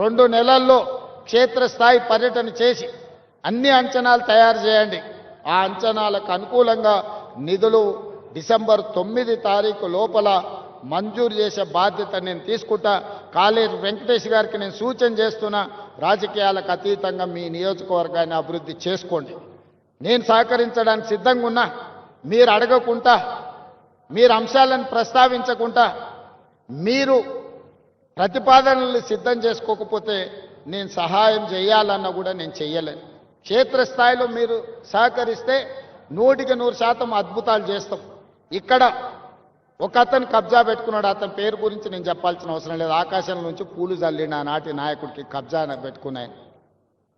రెండు నెలల్లో క్షేత్రస్థాయి పర్యటన చేసి అన్ని అంచనాలు తయారు చేయండి. ఆ అంచనాలకు అనుకూలంగా నిధులు డిసెంబర్ తొమ్మిది తారీఖు లోపల మంజూరు చేసే బాధ్యత నేను తీసుకుంటా. కాలేరు వెంకటేష్ గారికి నేను సూచన చేస్తున్నా రాజకీయాలకు అతీతంగా మీ నియోజకవర్గాన్ని అభివృద్ధి చేసుకోండి. నేను సహకరించడానికి సిద్ధంగా ఉన్నా. మీరు అడగకుండా మీరు అంశాలను ప్రస్తావించకుండా మీరు ప్రతిపాదనలు సిద్ధం చేసుకోకపోతే నేను సహాయం చేయాలన్నా కూడా నేను చెయ్యలేను. క్షేత్రస్థాయిలో మీరు సహకరిస్తే నూటికి నూరు శాతం అద్భుతాలు చేస్తాం. ఇక్కడ ఒక అతను కబ్జా పెట్టుకున్నాడు అతని పేరు గురించి నేను చెప్పాల్సిన అవసరం లేదు. ఆకాశం నుంచి పూలు చల్లిన నాటి నాయకుడికి కబ్జా పెట్టుకున్నాయని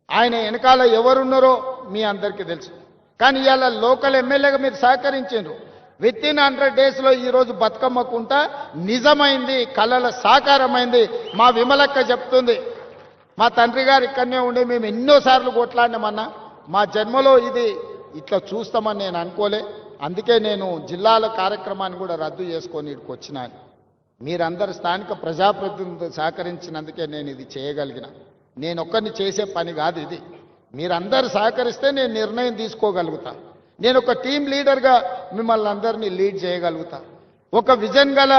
ఆయన వెనకాల ఎవరున్నారో మీ అందరికీ తెలుసు. కానీ ఇవాళ లోకల్ ఎమ్మెల్యేగా మీరు సహకరించారు. విత్ ఇన్ హండ్రెడ్ డేస్లో ఈరోజు బతుకమ్మకుంట నిజమైంది కళల సాకారమైంది. మా విమలక్క చెప్తుంది మా తండ్రి గారు ఇక్కడనే ఉండి మేము ఎన్నోసార్లు కొట్లాడినామన్నా మా జన్మలో ఇది ఇట్లా చూస్తామని నేను అనుకోలే. అందుకే నేను జిల్లాల కార్యక్రమాన్ని కూడా రద్దు చేసుకొని ఇక్కడికి వచ్చినాను. మీరందరు స్థానిక ప్రజాప్రతినిధులు సహకరించినందుకే నేను ఇది చేయగలిగిన. నేను ఒక్కరిని చేసే పని కాదు ఇది. మీరందరూ సహకరిస్తే నేను నిర్ణయం తీసుకోగలుగుతాను నేను ఒక టీం లీడర్గా మిమ్మల్ని అందరినీ లీడ్ చేయగలుగుతా. ఒక విజన్ గల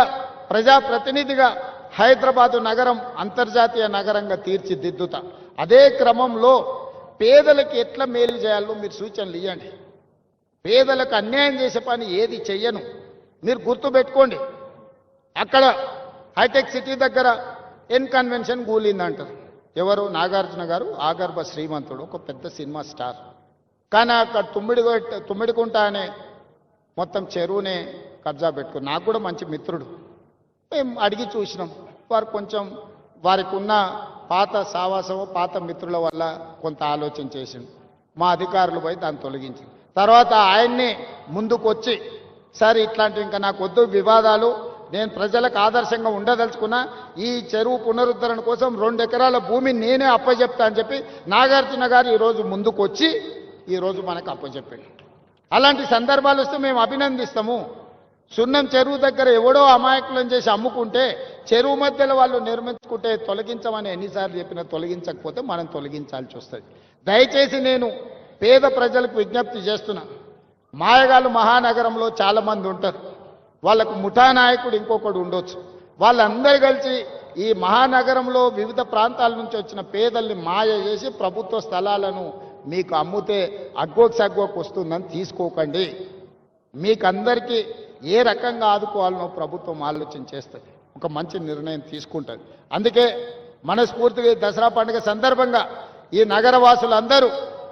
ప్రజాప్రతినిధిగా హైదరాబాదు నగరం అంతర్జాతీయ నగరంగా తీర్చిదిద్దుతా. అదే క్రమంలో పేదలకు ఎట్లా మేలు చేయాలో మీరు సూచనలు ఇవ్వండి పేదలకు అన్యాయం చేసే పని ఏది చెయ్యను. మీరు గుర్తుపెట్టుకోండి అక్కడ హైటెక్ సిటీ దగ్గర ఎన్ కన్వెన్షన్ కూలిందంటారు. ఎవరు? నాగార్జున గారు ఆగర్భ శ్రీమంతుడు ఒక పెద్ద సినిమా స్టార్. కానీ అక్కడ తుమ్మిడి తుమ్మిడికుంట అనే మొత్తం చెరువునే కబ్జా పెట్టుకుని నాకు కూడా మంచి మిత్రుడు. మేము అడిగి చూసినాం. వారు కొంచెం వారికి ఉన్న పాత సావాసము పాత మిత్రుల వల్ల కొంత ఆలోచన చేసిండు. మా అధికారులు పోయి దాన్ని తొలగించింది తర్వాత ఆయన్ని ముందుకొచ్చి సార్ ఇట్లాంటి ఇంకా నాకు వద్దు వివాదాలు. నేను ప్రజలకు ఆదర్శంగా ఉండదలుచుకున్నా. ఈ చెరువు పునరుద్ధరణ కోసం రెండు ఎకరాల భూమిని నేనే అప్పజెప్తా అని చెప్పి నాగార్జున గారు ఈరోజు ముందుకొచ్చి ఈరోజు మనకు అప్పచెప్పాడు అలాంటి సందర్భాలు వస్తే మేము అభినందిస్తాము. సున్నం చెరువు దగ్గర ఎవడో అమాయకులను చేసి అమ్ముకుంటే చెరువు మధ్యలో వాళ్ళు నిర్మించుకుంటే తొలగించమని ఎన్నిసార్లు చెప్పినా తొలగించకపోతే మనం తొలగించాల్సి వస్తుంది. దయచేసి నేను పేద ప్రజలకు విజ్ఞప్తి చేస్తున్నా. మాయగాళ్ళు మహానగరంలో చాలామంది ఉంటారు. వాళ్ళకు ముఠా నాయకుడు ఇంకొకడు ఉండొచ్చు. వాళ్ళందరూ కలిసి ఈ మహానగరంలో వివిధ ప్రాంతాల నుంచి వచ్చిన పేదల్ని మాయ చేసి ప్రభుత్వ స్థలాలను మీకు అమ్ముతే అగ్గోకి సగ్గోకి వస్తుందని తీసుకోకండి. మీకు అందరికీ ఏ రకంగా ఆదుకోవాలనో ప్రభుత్వం ఆలోచన చేస్తుంది. ఒక మంచి నిర్ణయం తీసుకుంటుంది. అందుకే మనస్ఫూర్తిగా దసరా పండుగ సందర్భంగా ఈ నగరవాసులందరూ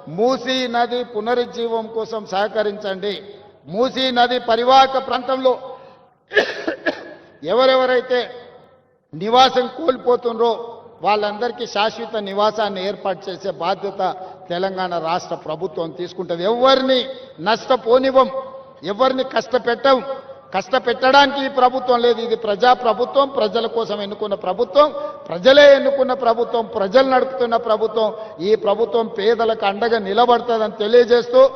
మూసీ నది పునరుజ్జీవం కోసం సహకరించండి. మూసీ నది పరివాహక ప్రాంతంలో ఎవరెవరైతే నివాసం కోల్పోతుండ్రో వాళ్ళందరికీ శాశ్వత నివాసాన్ని ఏర్పాటు చేసే బాధ్యత తెలంగాణ రాష్ట్ర ప్రభుత్వం తీసుకుంటుంది. ఎవరిని నష్టపోనివ్వం. ఎవరిని కష్టపెట్టం. కష్టపెట్టడానికి ఈ ప్రభుత్వం లేదు. ఇది ప్రజా ప్రభుత్వం. ప్రజల కోసం ఎన్నుకున్న ప్రభుత్వం. ప్రజలే ఎన్నుకున్న ప్రభుత్వం. ప్రజలు నడుపుతున్న ప్రభుత్వం. ఈ ప్రభుత్వం పేదలకు అండగా నిలబడుతుందని తెలియజేస్తూ